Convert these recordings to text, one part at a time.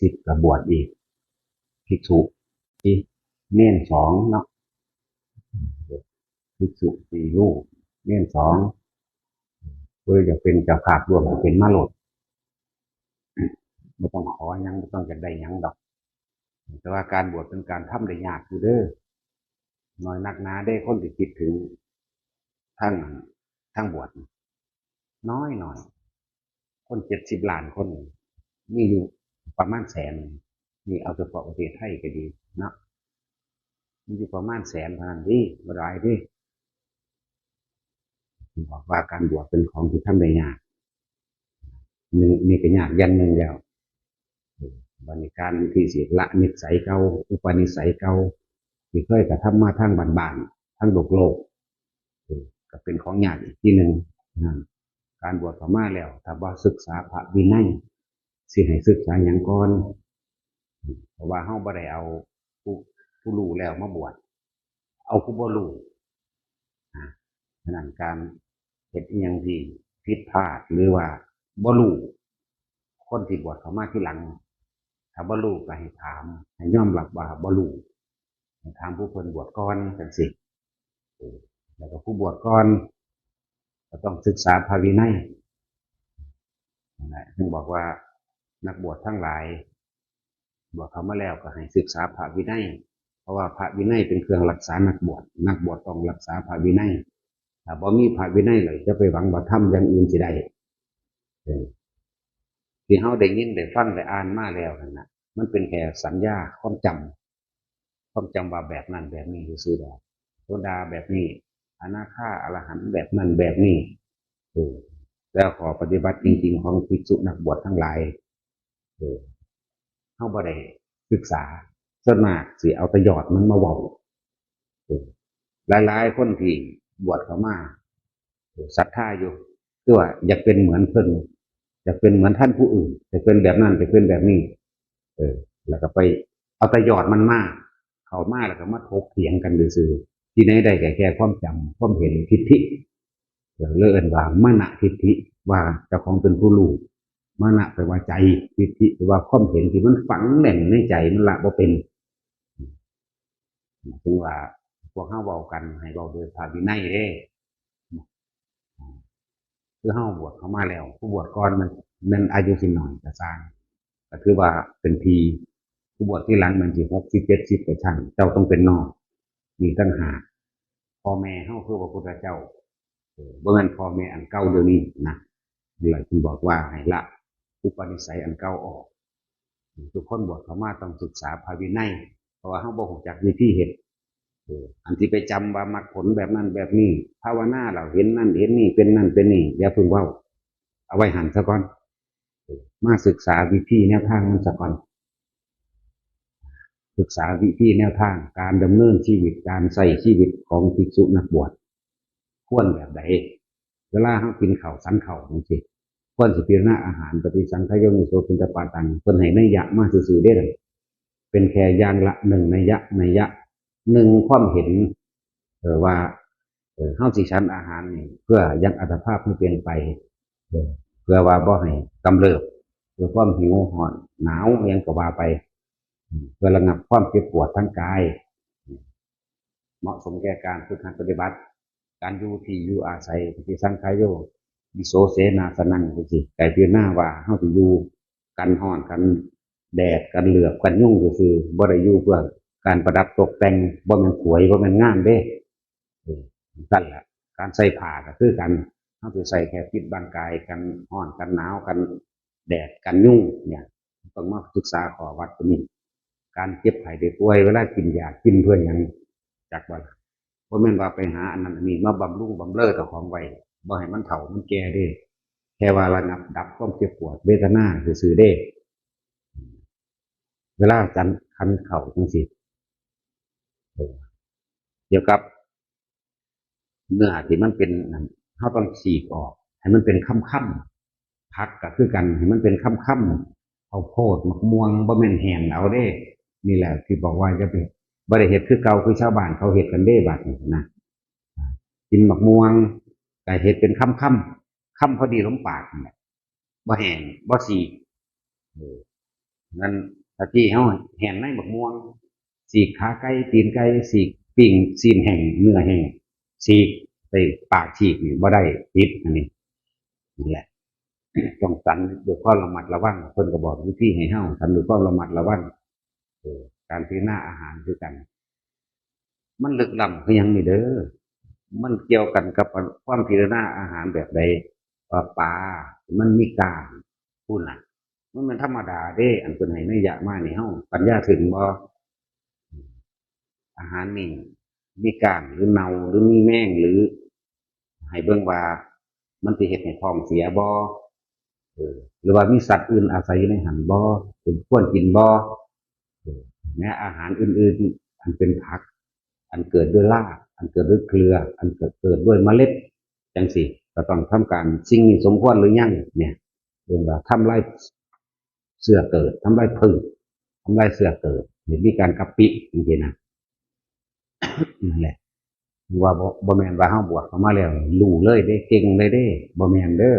สิบกระบวชอีกภิกษุที่เน่นสองเนาะภิกษุสี่รูปเน่นสองเพื่อจะเป็นเจ้าภาพรวมจะเป็นมาโลดไม่ต้องขอยังไม่ต้องจะได้ยังดอก แต่ว่าการบวชเป็นการทำได้ยากอยู่เด้อน้อยนักนาได้คนที่คิดถึงทั้งทั้งบวชน้อยหน่อย คนเจ็ดสิบล้านคนมีอยู่ ประมาณแสน นี่เอาเฉพาะประเทศไทยก็ดีนะมีอยู่ประมาณแสนเท่านั้นดิบรายดิบอกว่าการบวชเป็นของที่ทำได้ยากหนึ่งนี่ก็ยากยันหนึ่งแล้ววันนี้การที่สิละนิสัยเก่าอุปนิสัยเก่าที่เคยกระทำมาทั้งบ้านๆทั้งโลกโลกก็เป็นของยากอีกที่หนึ่งการบวชเข้ามาแล้วถ้าว่าศึกษาพระวินัย สิให้ศึกษาอย่างก่อนเพราะว่าเฮาบ่ได้เอาผู้ผู้รู้แล้วมาบวชเอาผู้บ่รู้อ่าฉะนั้นการเฮ็ดอีหยังที่ผิดพลาดหรือว่าบ่รู้คนที่บวชเข้ามาที่หลัง ถ้าบ่รู้ก็ให้ถาม ให้ยอมรับว่าบ่รู้ถามผู้เพิ่นบวชก่อนจังซี่แล้วก็ผู้บวชก่อนก็ต้องศึกษาพระวินัยนั่นแหละถึงบอกว่า นักบวชทั้งหลาย บวชเขามาแล้วก็ให้ศึกษาพระวินัยเพราะว่าพระวินัยเป็นเครื่องรักษานักบวชนักบวชต้องรักษาพระวินัยถ้าบ่มีพระวินัยเลยจะไปหวังว่าทำอย่างอื่นสิได้ที่เฮาได้ยินได้ฟังได้อ่านมาแล้วนั่นนะมันเป็นแค่สัญญาความจำความจำว่าแบบนั้นแบบนี้ซื่อดอกโซดาแบบนี้อนาคาอรหันต์แบบนั้นแบบนี้แล้วขอปฏิบัติจริง ๆ ของภิกษุนักบวชทั้งหลาย เออเข้าบ่ได้ศึกษาส่วนมากสิเอาตะยอดมันมาเว้าเออหลายๆคนที่บวชเข้ามาศรัทธาอยู่คือว่าอยากเป็นเหมือนเพิ่นอยากเป็นเหมือนท่านผู้อื่นอยากเป็นแบบนั้นอยากเป็นแบบนี้ เออ แล้วก็ไปเอาตะยอดมันมาเข้ามาแล้วก็มาถกเถียงกันซื่อที่ไหนได้แก่แค่ความจำความเห็นทิฏฐิเลื่อนว่ามานะทิฏฐิว่าเจ้าของเป็นผู้รู้ มานะแปลว่าใจทิฏฐิแปลว่าความเห็นที่มันฝังแน่นในใจมันละบ่เป็นถึงว่าพวกเฮาเว้ากัน ให้เว้าโดยพระวินัยเด้คือเฮาบวชเข้ามาแล้วผู้บวชก่อนมันมันอายุสิน้อยก็สร้างก็คือว่าเป็นพีผู้บวชที่หลังมันสิหกสิบเจ็ดสิบก็ช่างเจ้าต้องเป็นนอกมีตั้งหาพ่อแม่เฮาคือพระพุทธเจ้าเบ่แม่นพ่อแม่อันเก่าเดี๋ยวนี้นะนี่แหละที่บอกว่าให้ละ อุปนิสัยอันเก่าออก ทุกคนบวชเขามาต้องศึกษาภาวินัยเพราะว่าเฮาบ่ฮู้จักวิธีเฮ็ดเอออันที่ไปจำว่ามรรคผลแบบนั้นแบบนี้ภาวนาเราเห็นนั่นเห็นนี่เป็นนั่นเป็นนี่อย่าเพิ่งว้าเอาไว้หันซะก่อน มาศึกษาวิธีแนวทางมันซะก่อน ศึกษาวิธีแนวทางการดำเนินชีวิตการใส่ชีวิตของภิกษุนักบวชควรแบบใดเวลาเขากินข้าวสันข้าวจริง ๆควรสิพิจารณาอาหารปฏิสังขยมิโสปินตปาตังคนให้นัยยะมาซื่อได้เลยเป็นแค่ยางละหนึ่งนัยยะนัยยะหนึ่งความเห็นเออว่าเออเฮาสิชันอาหารนี่เพื่อยังอัตภาพให้เปลี่ยนไปเพื่อว่าบ่ให้กำเริบเพื่อความหิวหอนหนาวยังกว่าไป เพื่อระงับความเจ็บปวดทั้งกาย เหมาะสมแก่การฝึกหัดปฏิบัติ การอยู่ที่อยู่อาศัยที่สังขายโย ดิโซเสนาสนังไปสิไก่เพียหน้าว่าเฮาสิอยู่กันห้อนกันแดดกันเหลือบกันยุ่งก็คือบ่ได้อยู่เพื่อการประดับตกแต่งบ่ม่นสวยบ่ม่นงามเด้เออนั่นละการใส่ผ้าก็คือกันเฮาสิใส่แค่ปิดบังกายกันห้อนกันหนาวกันแดดกันยุ่งเนี่ยต้องมาศึกษาขอวัดตัวนี้ การเจ็บไข้ได้ป่วยเวลากินยากินเพื่อหยังจากบ่ล่ะบ่แม่นว่าไปหาอันนั้นอันนี้มาบำรุงบำเรอเจ้าของไว้ บ่ให้มันเฒ่ามันแก่เด้แค่ว่าระงับดับความเจ็บปวดเวทนาซื่อเด้เวลาจันคันเข่าจังซี่เออเกี่ยวกับเนื้อที่มันเป็นเฮาต้องฉีกออก ให้มันเป็นค่ำๆพักก็คือกันให้มันเป็นค่ำๆข้าโพดมะม่วงบ่แม่นแห้งเอาเด้ นี่แหละที่บอกว่าจะไปบ่ได้เฮ็ดคือเก่าคือชาวบ้านเขาเฮ็ดกันเด้บัดนี้นะกินมะม่วง ก็เฮ็ดเป็นค่ำค่ำค่ำพอดีล้มปากนั่นแหละบ่แห้งบ่สีเอองั้นตะกี้เฮาแห่นในบักม่วง สีขาไก่ตีนไก่สีปิ่งซีนแห้งเนื้อแห้งสีไปปากฉีกนี่บ่ได้ติดอันนี้นี่แหละต้องสันด้วยความระมัดระวังเพิ่นก็บอกวิธีให้เฮาสันด้วยความระมัดระวังเออการพิจารณาอาหารคือกัน มันลึกล้ำคือยังนี่เด้อ มันเกี่ยวกันกับความพิจารณาอาหารแบบใดว่าปลามันมีกางพูดนะมันเป็นธรรมดาเด้ อันเป็นให้ไม่อยากมากนี่เฮาปัญญาถึงบ่อาหารนี่มีกางหรือเนาหรือมีแมงหรือให้เบิ่งว่า มันสิเฮ็ดให้ท้องเสียบ่เอหรือว่ามีสัตว์อื่นอาศัยในหันบ่เป็นควรกินบ่เออแม้อาหารอื่น ๆ อันเป็นผัก อันเกิดด้วยราก อันเกิดด้วยเกลือ อันเกิดเกิดด้วยเมล็ดจังสิก็ต้องทำการสิ่งนี้สมควรหรือยังเนี่ยเรื่องว่าทำไรเสือเกิดทำไรพึ่งทำไรเสือเกิดเห็นมีการกัปปิจริงๆนะนั่นแหละว่าบ่แมนว่าเฮาบวชเข้ามาแล้วรู้เลยได้เก่งเลยเด้บ่แมนเด้อ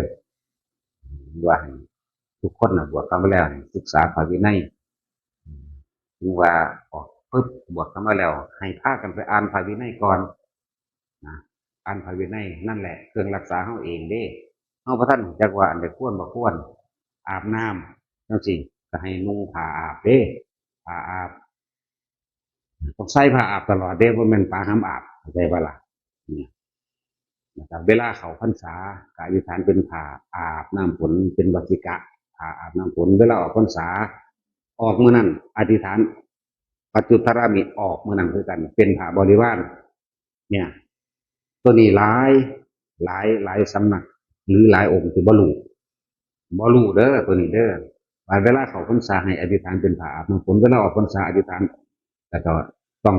ว่าทุกคนนะบวชเข้ามาแล้วศึกษาพระวินัยถึงว่าออก ปึ๊บบวชเข้ามาแล้ว ให้พากันไปอ่านพระวินัยก่อนนะอ่านพระวินัยนั่นแหละเครื่องรักษาเฮาเองเด้เฮาพระท่านจักว่าอันใดควรบ่ควรอาบน้ำจังซี่ก็ให้นุ่งผ้าอาบเด้ผ้าอาบต้องใส่ผ้าอาบตลอดเด้เพราะมันปลาห้ามอาบเข้าใจปะล่ะเนี่ยนะครับเวลาเขาพรรษากอธิษฐานเป็นผ้าอาบน้ำฝนเป็นวัจิกะผ้าอาบน้ำฝนเวลาออกพรรษาออกเมื่อนั้นอธิษฐาน ปัจจุทรามิออกเมื่อนั้นคือกัน เป็นผาบริวารเนี่ย ตัวนี้หลายหลายหลายสำนัก หรือหลายองค์คือบรูบรูเด้อตัวนี้เด้อว่าเวลาเขาพรรษาให้อธิษฐานเป็นผาอาบน้ำฝนเวลาออกพรรษาอธิษฐานแต่ก็ต้อง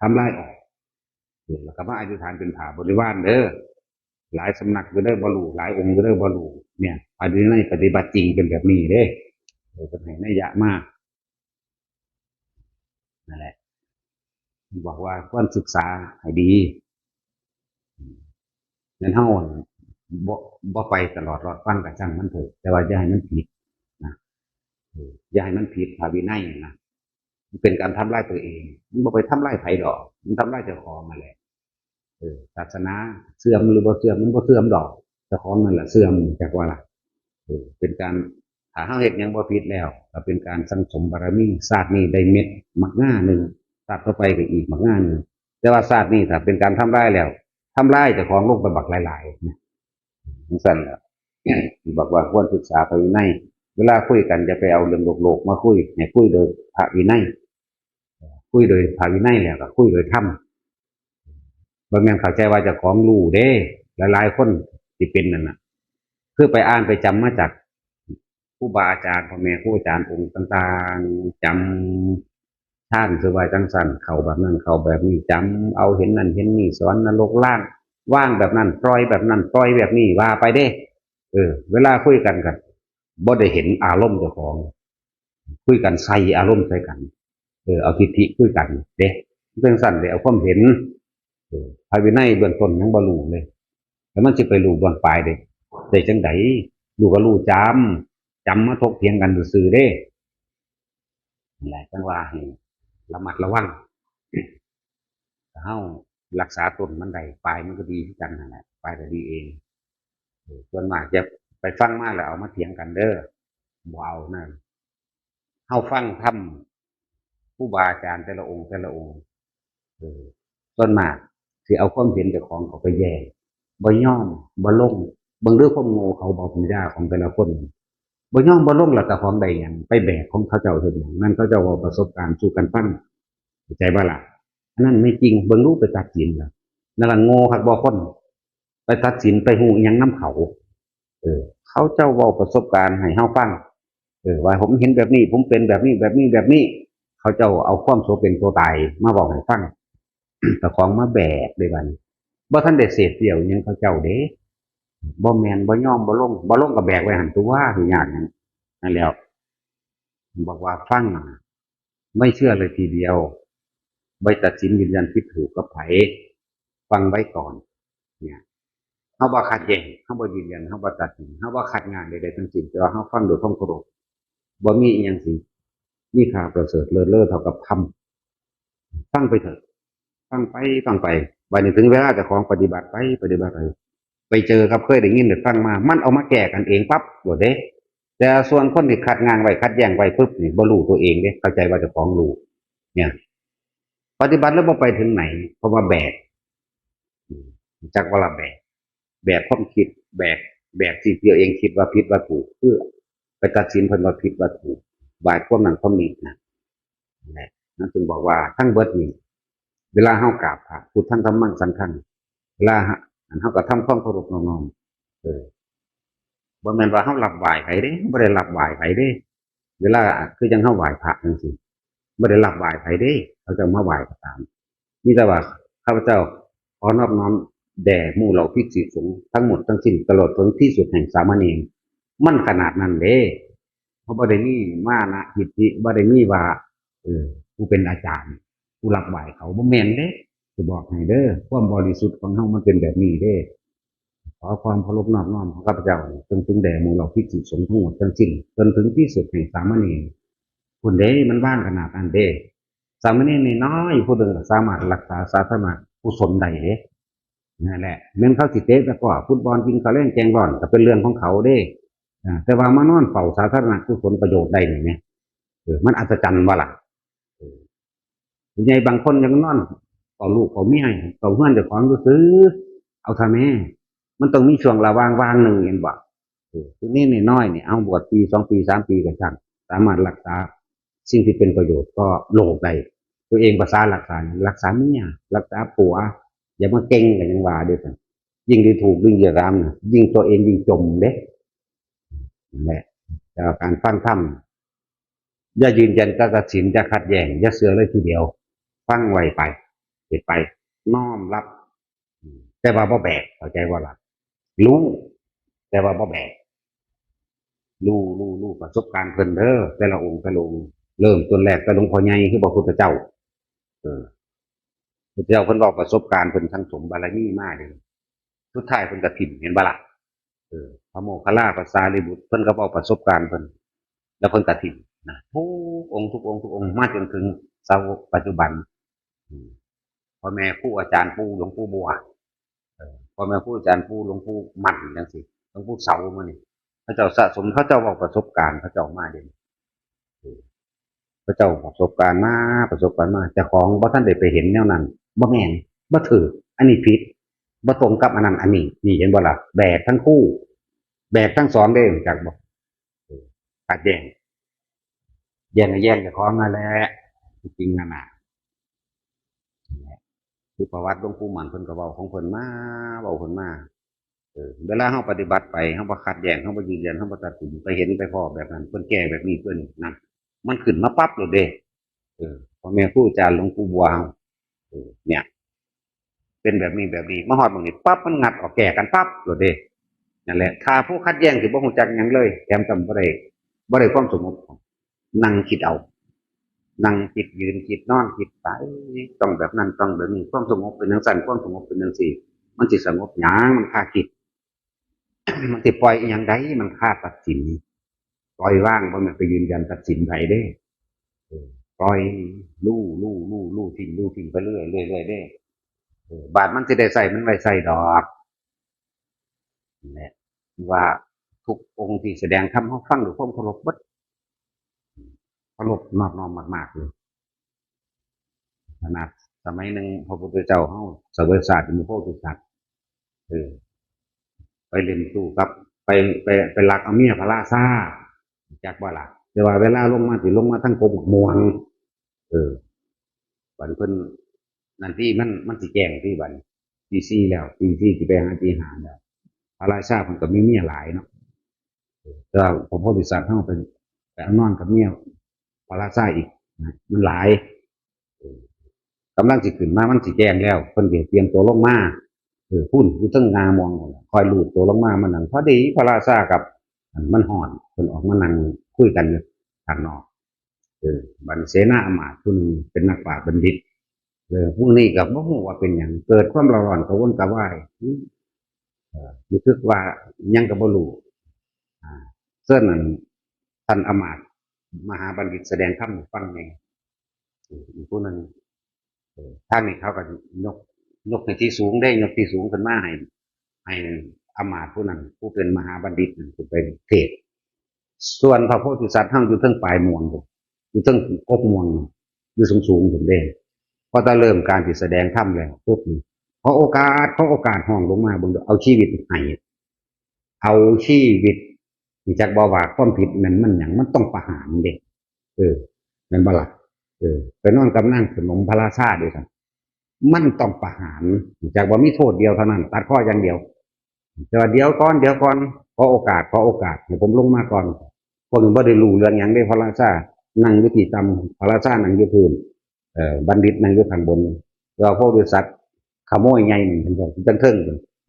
ทำลายออกเออแล้วก็มาอธิษฐานเป็นผาบริวารเด้อหลายสำนักก็ได้บรรลุหลายองค์ก็ได้บรรลุเนี่ยปฏิในปฏิบัติจริงเป็นแบบนี้เด้อเป็นให้นัยยะมาก นั่นแหละบอกว่าควรศึกษาให้ดีงั้นเฮาบ่บ่ไปตลอดรอดฟังกับจังมันเถอะแต่ว่าอย่าให้มันผิดนะเออย่าให้มันผิดพาวินัยนะมันเป็นการทำลายตัวเอง มันบ่ไปทำลายไผ่ดอก มันทำลายเจ้าของมาแหละเออศาสนาเสื่อมหรือบ่เสื่อมมันบ่เสื่อมดอกเจ้าของนั่นแหละเสื่อมจากว่าล่ะเออเป็นการ ถ้าเฮาเฮ็ดยังบ่ผิดแล้วก็เป็นการสังสมบารมีศาสตร์นี้ได้เม็ดมักง่าหนึ่งศาสตร์ต่อไปก็อีกมักง่าหนึ่งแต่ว่าศาสตร์นี้ถ้าเป็นการทำลายแล้วทำลายจ้าของลงไปบักหลายๆนะจังซั่นแหละบอกว่าควรศึกษาไปในเวลาคุยกันจะไปเอาเรื่องโลกๆมาคุยให้คุยโดยพระวินัยคุยโดยภาวินัยแล้วก็คุยโดยธรรมบางแม่เข้าใจว่าจะของรู้เด้หลายๆคนที่เป็นนั่นน่ะคือไปอ่านไปจำมาจาก ครูบาอาจารย์พ่อแม่ครูอาจารย์องค์ต่างๆจำท่านสบายจังสันเข่าแบบนั้นเข่าแบบนี้จำเอาเห็นนั่นเห็นนี่สอนนรกล่าง ว่างแบบนั้นปล่อยแบบนั้นปล่อยแบบนี้ว่าไปเด้เออ เวลาคุยกันกันบ่ได้เห็นอารมณ์เจ้าของ คุยกันใส่อารมณ์ใส่กัน เออเอาทิฏฐิคุยกัน เด้เรื่องสั้นเลยเอาความเห็นภายในเบื้องต้นยังบ่รู้เลย แล้วมันจะไปรู้เบื้องปลายเด้แต่จังไดรู้ก็รู้จำ จำมาทกเถียงกันซื่อเด้นั่แหละจังว่าให้ระมัดระวังเฮารักษาตนมันได้ปลายมันก็ดีที่กันนั่นแหละปลายก็ดีเองส่วนมากจะไปฟังมาแล้วเอามาเถียงกันเด้อบ่เอานั่นเฮาฟังทำผู้บาอาจารย์แต่ละองค์แต่ละองค์เออส่วนมากสิเอาความเห็นเจ้าของเขาไปแย่บ่ย่อมบ่ลงบางเรื่องความโง่เขาบอกปัญญาของแต่ละคน บ่ย่อมบ่ลงแล้วแต่ของใดอย่างไปแบกของเขาเจ้าเห็นอย่างนั้นเขาเจ้าเอาประสบการณ์สู่กันฟังเข้าใจบ่ล่ะอันนั้นไม่จริงเบิ่งรู้ไปตัดสินล่ะนั่นละโง่คักบ่คนไปตัดสินไปหูยังน้ำเขา เออ เขาเจ้าว้าประสบการณ์ให้เฮาฟังเออว่าผมเห็นแบบนี้ ผมเป็นแบบนี้แบบนี้แบบนี้ เขาเจ้าเอาความโสเป็นตัวตายมาบอกให้ฟังแต่ของมาแบกเลยบันบ่ท่านได้เสพเดี่ยวยังเขาเจ้าเด้ บ่แมนบ่ย่อมบ่ลงบ่ลงก็แบกไว้หันตัวว่าคือย่ากหยังนั่นแล้ว บอกว่าฟังไม่เชื่อเลยทีเดียวใบตัดสินยืนยันผิดถูกกับไผฟังไว้ก่อน เนี่ยเฮาบ่ขัดแย้งเฮาบ่ยืนยันเฮาบ่ตัดสินเฮาบ่ขัดงานใดๆทั้งสิ้นแต่ว่าเฮาฟังโดยความเคารพบ่มีอีหยังสิมีค่าประเสริฐเลิศเลิศเท่ากับธรรมฟังไปเถอะฟังไปฟังไปวันนี้ถึงเวลาจะของปฏิบัติไปปฏิบัติไป ไปเจอกับเคยได้ยินได้ฟังมา มันเอามาแก้กันเองปั๊บโดดเด้ แต่ส่วนคนที่ขัดงานไว้ขัดแย้งไว้ปุ๊บนี่บ่รู้ตัวเองเด้เข้าใจว่าจะของรู้เนี่ย ปฏิบัติแล้วบ่ไปถึงไหน เพราะว่าแบกจักว่าละแบก แบกความคิด แบก แบกที่ตัวเองคิดว่าผิดว่าถูกเพื่อไปตัดสินเพิ่นว่าผิดว่าถูกบาดความนั้นความนี้นะนั่นนั่นจึงบอกว่าทั้งเบิดนี่เวลาเฮากราบพระพุทธังธรรมังสังฆังเวลา อันเฮาก็ทำความเคารพน้อมๆเออบ่แม่นว่าเฮารับไหวไผเด้บ่ได้รับไหวไผเด้ เวลาคือจังเฮาไหวพระจังซี่บ่ได้รับไหวไผเด้ เขาจะมาไหวก็ตามนี่แต่ว่าข้าพเจ้าขอนอบน้อมแด่หมู่เหล่าภิกษุสงทั้งหมดทั้งสิ้นตลอดถึงที่สุดแห่งสามเณรมันขนาดนั้นเด้เพราะบ่ได้มีมานะหิทธิบ่ได้มีว่าเออกูเป็นอาจารย์กูรับไหวเขาบ่แม่นเด้ จะบอกให้เด้อความบริสุทธิ์ของเฮามันเป็นแบบนี้เด้ขอความเคารพนอบน้อมของข้าพเจ้าจงถึงแด่มู่เหล่าภิกษุสงฆ์ทั้งหมดทั้งสิ้นจนถึงที่สุดแห่งสามเณรคุณเด้มันว่างขนาดนั้นเด้สามเณรนี่น้อยผู้หนึ่งสามารถรักษาสาธารณกุศลได้เด้นั่นแหละแม่นเขาสิเตะแต่ก็ฟุตบอลกินข้าเล่นแกงร้อนก็เป็นเรื่องของเขาเด้อแต่ว่ามานอนเฝ้าสาธารณกุศลประโยชน์ได้นี่แหมมันอัศจรรย์ว่าล่ะผู้ใหญ่บางคนยังนอน เฝ้าลูกเฝ้าเมียเฝ้าเพื่อนเจ้าของก็ซื้อ เอาทำแม่มันต้องมีช่วงระวางวางหนึ่งเห็นบ่เออทีนี้นี่น้อยเนี่ยเอาบวชปีสองปีสามปีก็ช่างสามารถรักษาสิ่งที่เป็นประโยชน์ก็โลกได้ตัวเองภาษารักษารักษาเมียรักษาผัว อย่ามาเก่งกันยังว่าด้วยกันยิ่งดีถูกยิ่งเยรามนะยิ่งตัวเองยิ่งจมเด้นั่นแหละแต่การฟังธรรมอย่ายืนยันก็ตัดสินจะขัดแย้งอย่าเสือเลยทีเดียว ฟังไวไป เก็บไป น้อมรับ แต่ว่าบ่แบกเข้าใจว่าล่ะรู้ แต่ว่าบ่แบกรู้รู้รู้ประสบการณ์เพิ่นเด้อแต่ละองค์แต่ละองค์เริ่มต้นแรกแต่หลวงพ่อใหญ่คือบอกพุทธเจ้า เออพุทธเจ้าเพิ่นบอกประสบการณ์เพิ่นทั้งสมบารมีมากเลยสุดท้ายเพิ่นก็ถิ่มเห็นบ่ล่ะเออพระโมคคัลลาภาษาลิบุตรเพิ่นก็บอกประสบการณ์เพิ่นแล้วเพิ่นก็ถิ่มนะทุกองค์ทุกองค์ทุกองค์มาจนถึงสาวกปัจจุบันอื พ่อแม่ครูอาจารย์ปู่หลวงปู่บัวพ่อแม่ครูอาจารย์ปู่หลวงปู่มั่นจังซี่หลวงปู่เสามานี่พระเจ้าสะสมพระเจ้าบอกประสบการณ์พระเจ้ามาเด่นพระเจ้าประสบการณ์มาประสบการณ์มาเจ้าของบ่ท่านได้ไปเห็นแนวนั้นบ่แม่นบ่ถืออันนี้ผิดบ่ตรงกับอันนั้นอันนี้นี่เห็นบ่ล่ะแบกทั้งคู่ แบกทั้งสองเด้จากบอกขัดแย้งแย่งกับแย่งกับของนั่นแหละจริงๆนั่นน่ะนะ คือประวัติหลวงปู่หมันเพิ่นก็เว้าของเพิ่นมาเว้าเพิ่นมาเออเวลาเฮาปฏิบัติไปเฮาบ่ขัดแย้งเฮาบ่ยืนยันเฮาบ่ตัดสินไปเห็นไปพอแบบนั้นเพิ่นแก้แบบนี้เพิ่นนั่นมันขึ้นมาปั๊บเลยเด้เออพ่อแม่ครูอาจารย์หลวงปู่บัวเฮาเออเนี่ย เป็นแบบนี้แบบนี้มาฮอดตรงนี้ปั๊บมันงัดออกแก้กันปั๊บเลยเด้นั่นแหละถ้าผู้ขัดแย้งสิบ่ฮู้จักยังเลยแถมจำบ่ได้บ่ได้ความสงบนั่งคิดเอา นั่งคิดยืนคิดนอนคิดไปต้องแบบนั้นต้องแบบนี้ความสงบเป็นจังซั่นความสงบเป็นจังซี่ มันสิสงบหยังมันค่าคิดมันสิปล่อยอย่างใดมันค่าตัดสินปล่อยว่างบ่แมันไปยืนยันตัดสินไผเด้ปล่อยลู่ลู่ลู่ลู่ทิ้งลู่ทิ้งไปเรื่อยเรื่อยเรื่อยเด้บาทมันจะได้ใส่มันไว้ใส่ดอกนั่นแหละว่าทุกองค์ที่แสดงคำเขาฟังหรือความเคารพบัด เคารพนอบน้อมมากๆเลยขนาดสมัยหนึ่งพระพุทธเจ้าเขาเสวยศาสตร์มีโพธิสัตว์เออไปเล่นตู้ครับ ไปไปไปลักเอาเมียพระราชาจากว่าล่ะแต่ว่าเวลาลงมาสิลงมาทั้งกรมมวงเออบันเพิ่นนั่นที่มันมันสิแจงที่บันตีสี่แล้วตีสี่ที่ไปหาตีหาแล้วพระราชาเพิ่นก็มีเมียหลายเนาะเออแต่ว่าพระโพธิสัตว์เฮาเป็นไปเอานอนกับเมีย พระราชาอีกมันหลายกำลังสิขึ้นมามันสิแจ้งแล้วเพิ่นก็เตรียมตัวลงมาเออพุ่นอยู่ทั้งงามองคอยลูดตัวลงมามันนั่งพอดีพระราชากับมันห่อนเพิ่นออกมานั่งคุยกันอยู่ทางนอกเออบันเสนาอมาตย์ผู้นึงเป็นนักปราชญ์บัณฑิตเออพวกนี้ก็บ่ฮู้ว่าเป็นหยังเกิดความร้อนกระวนกระวายอืมออรู้สึกว่ายังก็บ่รู้อ่าเส้นนั้นท่านอมาตย์ มหาบัณฑิตแสดงธรรมฟังไงอีกผู้หนึ่งเออทางนี้เขาก็ยกยกในที่สูงได้ยกที่สูงขึ้นมาให้ให้อามาตผู้นั้นผู้เป็นมหาบัณฑิตนั่นขึ้นเทศส่วนพระโพธิสัตว์ทั้งอยู่ทั้งปลายมวงอยู่ทั้งกกมวงอยู่สูงสูงๆขึ้นเด้พอตาเริ่มการที่แสดงธรรมแล้วปุ๊บนี่ขอโอกาสขอโอกาสห้องลงมาบนเอาชีวิตให้เอาชีวิต ที่จากบาวาความผิดนั้นมันอย่างมันต้องประหารเด็กเออนั่นบละเออไปนอนกำนั่งขนมพระราชาด้วยกันมันต้องประหารจากว่ามีโทษเดียวเท่านั้น ตัดข้ออย่างเดียวแต่ว่าเดี๋ยวก่อนเดี๋ยวก่อนขอโอกาสขอโอกาสให้ผมลงมาก่อนคนบ่ได้รู้เรื่องอย่างได้พระราชานั่งอยุติตำพระราชานั่งอยู่พื้นเอ่อบัณฑิตนั่งอยู่ข้างบน เราพวกบริษัทขโมยไงหนึ่งเป็นคนจังเทิง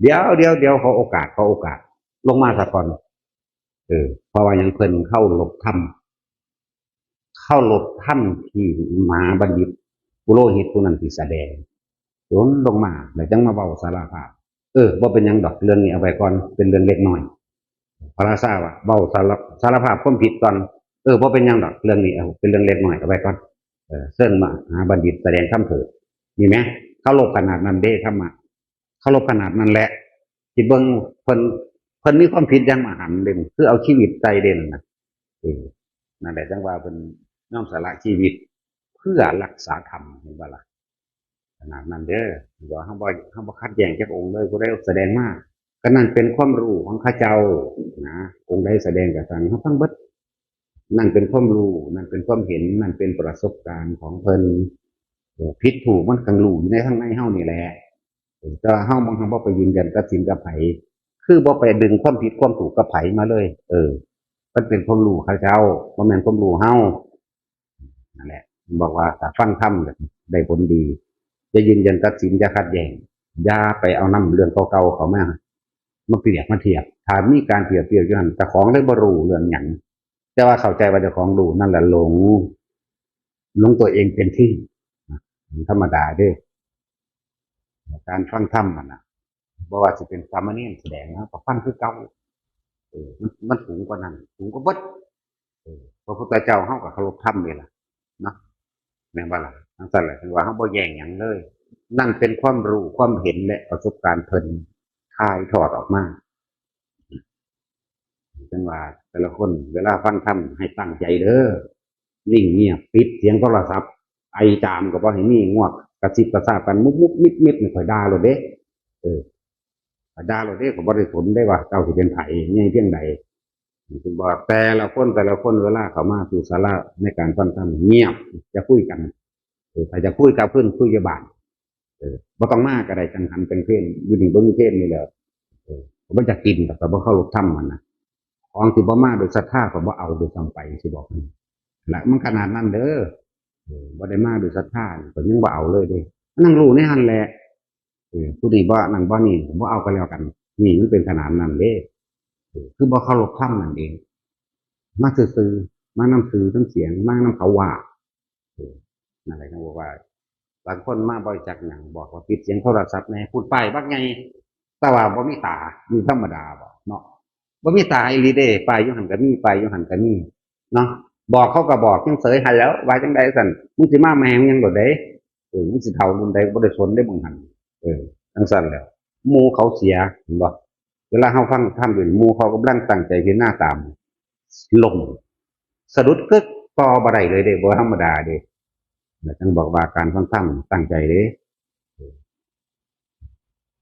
เดี๋ยวเดี๋ยวเดี๋ยวขอโอกาสขอโอกาส ลงมาสักก่อน เออเพราะว่ายังเพิ่นเข้าหลบถ้ำเข้าหลบถ้ำที่มาบัณฑิตปุโรหิตผู้นั้นที่แสดงโยนลงมาแล้วจังมาเบาสารภาพ เออว่าเป็นยังดอกเรื่องนี้เอาไว้ก่อนเป็นเรื่องเล็กน้อยพระราชาว่าเบาสารสารภาพความผิดก่อนเออว่าเป็นยังดอกเรื่องนี้เอาเป็นเรื่องเล็กน้อยเอาไว้ก่อนเออเส้นมาหาบัณฑิตแสดงคำเถิดมีไหมเขาลบขนาดนั้นเด้ทำมาเขาลบขนาดนั้นแหละที่เบิ้งเพิ่น พิ่นมีความผิดอยังมหันต์เด่นคือเอาชีวิตใจเด่นนะเออนั่นแหละจังว่าเป็นน้อมสละชีวิต เพื่อรักษาธรรมเห็นบ่ล่ะขนาดนั้นเด้อว่าห้ามบ่ห้ามบ่คัดแย้งจากองค์เลยก็ได้แสดงมาก็นั่นเป็นความรู้ของข้าเจ้านะองค์ใดแสดงกับสังเขาฟังเบิดนั่นเป็นความรู้นั่นเป็นความเห็นนั่นเป็นประสบการณ์ของเพิ่นเออผิดถูกมันกังรู้อยู่ในข้างในเฮานี่แหละแต่เฮาบางครั้งบ่ไปยืนยันกับสินกับไผ คือบ่ไปดึงความผิดความถูกกับไผมาเลย เออ มันเป็นความรู้ข้าเจ้าบ่แม่นความรู้เฮานั่นแหละบอกว่าถ้าฟังธรรมได้ผลดี จะยืนยันตัดสินจะขัดแย้งอย่าไปเอาน้ำเรื่องเก่าๆเขามามาเปรียบมาเทียบถ้ามีการเปรียบเทียบอยู่นั่นแต่ของเลยบรูเรื่องหยังแต่ว่าเข้าใจว่าเจ้าของรู้นั่นแหละหลงหลงตัวเองเป็นที่ธรรมดาด้อการฟังธรรมมันนะ บ่ว่าจะเป็นสามเณรแสดงนะก็ฟังคือเก่าเออมันมันสูงกว่านั้นสูงกว่าบดเออพระพุทธเจ้าเฮากับเคารพธรรมนี่ล่ะนะแม่นบ่ล่ะทั้งสั้นแหละถึงว่าเขาบ่แย่งอย่างเลย นั่นเป็นความรู้ความเห็นและประสบการณ์เพลินทายถอดออกมาจังว่าแต่ละคนเวลาฟังธรรมให้ตั้งใจเด้อนิ่งเงียบปิดเสียงโทรศัพท์ไอจามก็บ่ให้มีงวกกระซิบกระซาบกันมุบมุบมิดมิดนี่ข่อยด่าโลดเด้เออ ดาโลดเด้ก็บ่ได้สนได้ว่าเจ้าสิเป็นไผใหญ่เพียงใดถึงบอกแต่ละคนแต่ละคนเวลาเขามาสู่ศาลาในการฟังธรรมเงียบจะคุยกันเออถ้าจะคุยกับเพื่อนคุยกับบานเออบ่ต้องมากก็ได้จังหันเป็นเพื่อนอยู่นี่บ่มีเพื่อนนี่แหละเออผมบ่จะกินแต่บ่เข้าลบถ้ำมันนะของที่บ่มาโดยศรัทธาก็บ่เอาโดยซ้ำไปสิบอกให้ละมันขนาดนั้นเด้อเออบ่ได้มาโดยศรัทธาก็ยังบ่เอาเลยเด้นั่งรู้ในหันแหละ ผู้นี้บ่นั่นบ่นี่บ่าเอาก็แล้วกัน นี่มันเป็นขนาดนั้นเด้คือบ่เข้าลบถ้ำนั่นเอง มาซื่อมาน้ำสื่อทั้งเสียงมาน้ำเขาว่านั่นะบอกว่าบางคนมาบริจาคหนังบอกว่าปิดเสียงโทรศัพท์แน่พูดไปบักไงแต่ว่าบ่มีตามีธรรมดาบอกเนาะบ่มีตาอีลีเด้ไปยู่หันก็มีไปยู่หันก็มีเนาะบอกเขาก็บอกยังเสยหันแล้วว่าจังไดสันมึงสิมาแมงยังบ่ได้เออมึงสิเฒ่ามึงใดบ่ได้สนได้บ่งหัน เออจังซั่นแล้วมูเขาเสียเห็นบ่เวลาเฮาฟังทำอยู่หมู่เขากำลังตั้งใจเห็นหน้าตามลงสะดุดกึกต่อบ่ได้เลยเด้บ่ธรรมดาเด้แล้วจังบอกว่าการฟังธรรมตั้งใจเด้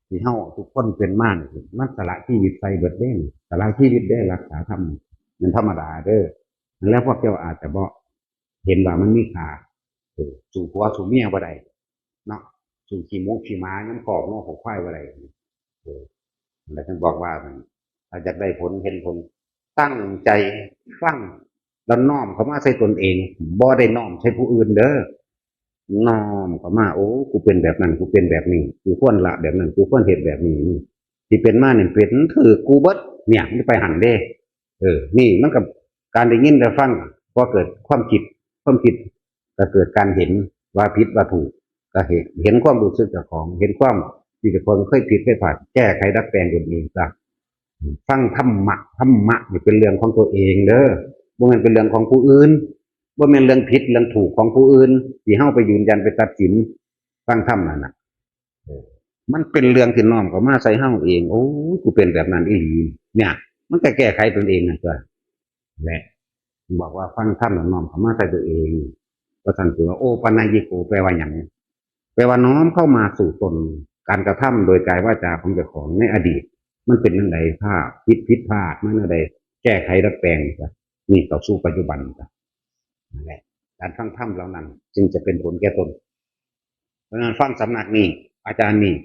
ที่เฮาทุกคนเป็นมานมันสละชีวิตใส่เบิดเด้งสละชีวิตได้รักษาธรรมมันธรรมดาเด้อแล้วพวกเจ้าอาจจะบ่เห็นว่ามันมีค่าสู่ผัวสู่เมียบ่ได้เนาะ สู่ขี้หมูขี้หม้าน้ำกอกน้อหกควายบ่ได้เออแล้วจังบอกว่าถ้าจะได้ผลเห็นผลตั้งใจฟังแล้วน้อมเขามาใส่ตนเองบ่ได้น้อมใช้ผู้อื่นเด้อน้อมเขามาโอ้กูเป็นแบบนั้นกูเป็นแบบนี้กูควรละแบบนั้นกูควรเหตุแบบนี้นี่ที่เป็นมาเนี่ยเป็นคือกูเบิดเนี่ยไม่ไปหันเด้เออ นี่มันกับการได้ยินได้ฟังพอเกิดความคิดความคิดก็เกิดการเห็นว่าผิดว่าถูก ก็เห็นเห็นความรู้สึกจ้าของ เห็นความที่จ้าของเคยผิดเคยผ่านแก้ไขดัดแปลงตนเองซะฟังธรรมะธรรมะนี่เป็นเรื่องของตัวเองเด้อบ่แม่นเป็นเรื่องของผู้อื่นว่าเป็นเรื่องผิดเรื่องถูกของผู้อื่นที่เฮาไปยืนยันไปตัดสินฟังธรรมนั่นน่ะมันเป็นเรื่องที่น้อมเข้ามาใส่เฮาเอง โอ้กูเป็นแบบนั้นอีหลีเนี่ย มันก็แก้ไขตนเองนะจ้ะและบอกว่าฟังธรรมน้อมเข้ามาใส่ตัวเองก็สั่นคือว่าโอปัญญิโกแปลว่าอย่างนี้ แปลว่าน้อมเข้ามาสู่ตนการกระทำโดยกายวาจาของเจ้าของในอดีต มันเป็นนั่นใดถ้าผิดผิดพลาดมันนั่นใดแก้ไขดัดแปลงจ้ะนี่ต่อสู้ปัจจุบันจ้ะนั่นแหละการฟังธรรมเหล่านั้น จึงจะเป็นผลแก่ตน เพราะนั้นฟังสำนักนี้อาจารย์นี่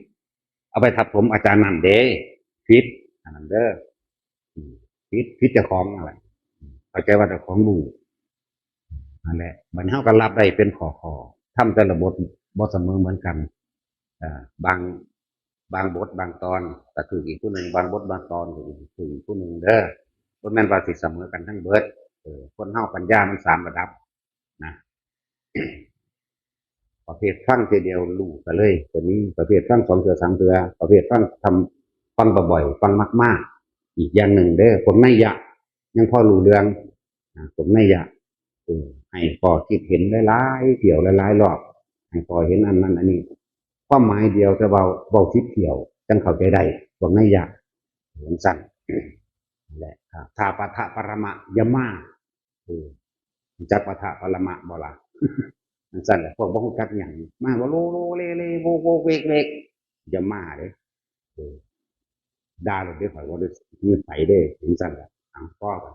เอาไปทับผมอาจารย์นั่นเด้พิษอันนั้นเด้ออืมพิษพิษเจ้าของอะไรเข้าใจว่าเจ้าของรู้นั่นแหละมันเท่ากันรับได้เป็นขอขอทำแต่ละบท บทเสมอเหมือนกันบางบางบทบางตอนแต่คืออีกผู้หนึ่งบางบทบางตอนก็คืออีกผู้หนึ่งเด้อเพราะแม่นว่าสิเสมอกันทั้งเบิดเออคนเฮาปัญญามันสามระดับนะประเภทฟังเทเดียวรู้ไปเลยตัวนี้ประเภทฟังสองเถือสามเถือประเภทฟังทำฟังบ่อยๆฟังมาก ๆ อีกอย่างหนึ่งเด้อผมไม่ยะ ยังพอรู้เรื่องผมไม่ยะให้พอคิดเห็นหลายๆเที่ยวหลายๆรอบ ให้พอเห็นอันนั้นอันนี้ความหมายเดียวแต่เบาเบาคิดเที่ยวจังเข้าใจได้ผมไม่ยะเหมือนสั่นแหละถ้าปะทะปรมะยะมาเออจักปะทะปรมะบ่ละนั่นสั่นแหละพวกบ่ฮู้จักหยังมาว่าโลโลเลเลโวโวเวกเวกยมาเด้ออด่าเลยเด้อข่อยว่าด้อมือไผเด้ถึงสั่นแหละทางพ่อกัน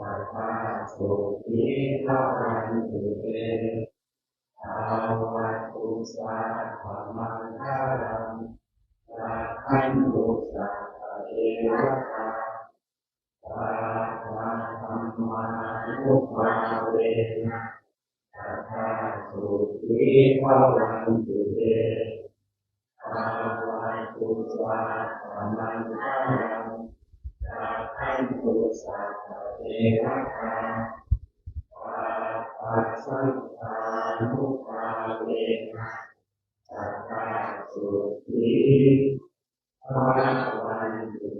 สัพพะสุขิาวันตุเตภาวัตุสาธรรมังคารังรักขันุสัพพะเอวตาตาธรรมานุภาเวนะสัพพะสุขิาวันตุเตภาวัตุสาธรรมังคา ตุสัพเพทราปาปัสสังตาทุกาเวนะจักกาสุขีภวันตุ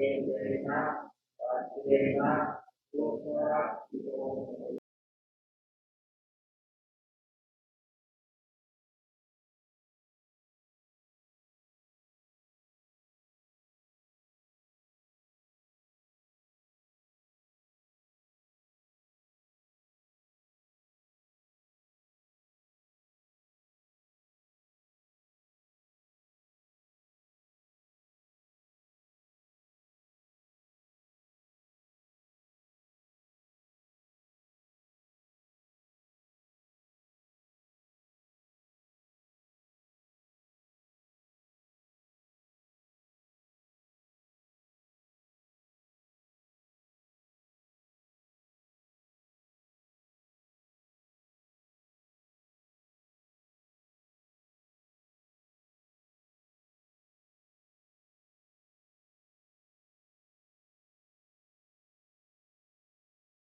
เอเวนะปัจเจนะทุกขะ